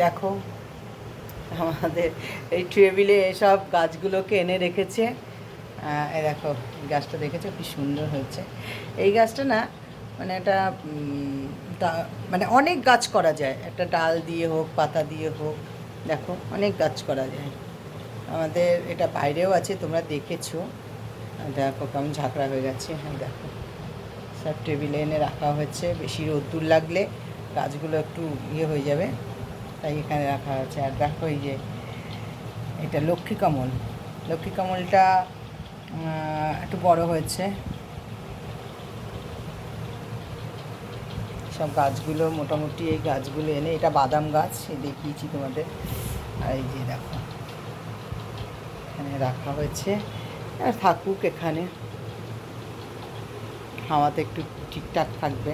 দেখো, আমাদের এই টেবিলে এসব গাছগুলোকে এনে রেখেছে। এই দেখো গাছটা দেখেছ? কি সুন্দর হয়েছে। এই গাছটা না মানে এটা মানে অনেক গাছ করা যায়। একটা ডাল দিয়ে হোক, পাতা দিয়ে হোক, দেখো, অনেক গাছ করা যায়। আমাদের এটা বাইরেও আছে, তোমরা দেখেছ। দেখো, কেমন ঝাঁকড়া হয়ে গেছে। হ্যাঁ দেখো, সব টেবিলে এনে রাখা হয়েছে। বেশি রোদ্দুর লাগলে গাছগুলো একটু ইয়ে হয়ে যাবে। তাই এখানে রাখা হয়েছে। আর দেখো এই যে, এটা লক্ষ্মী কমল। লক্ষ্মী কমলটা একটু বড় হয়েছে। সব গাছগুলো, মোটামুটি এই গাছগুলো এনে, এটা বাদাম গাছ দেখিয়েছি তোমাদের। আর এই যে দেখো, এখানে রাখা হয়েছে। আর থাকুক এখানে। হাওয়াতে একটু ঠিকঠাক থাকবে।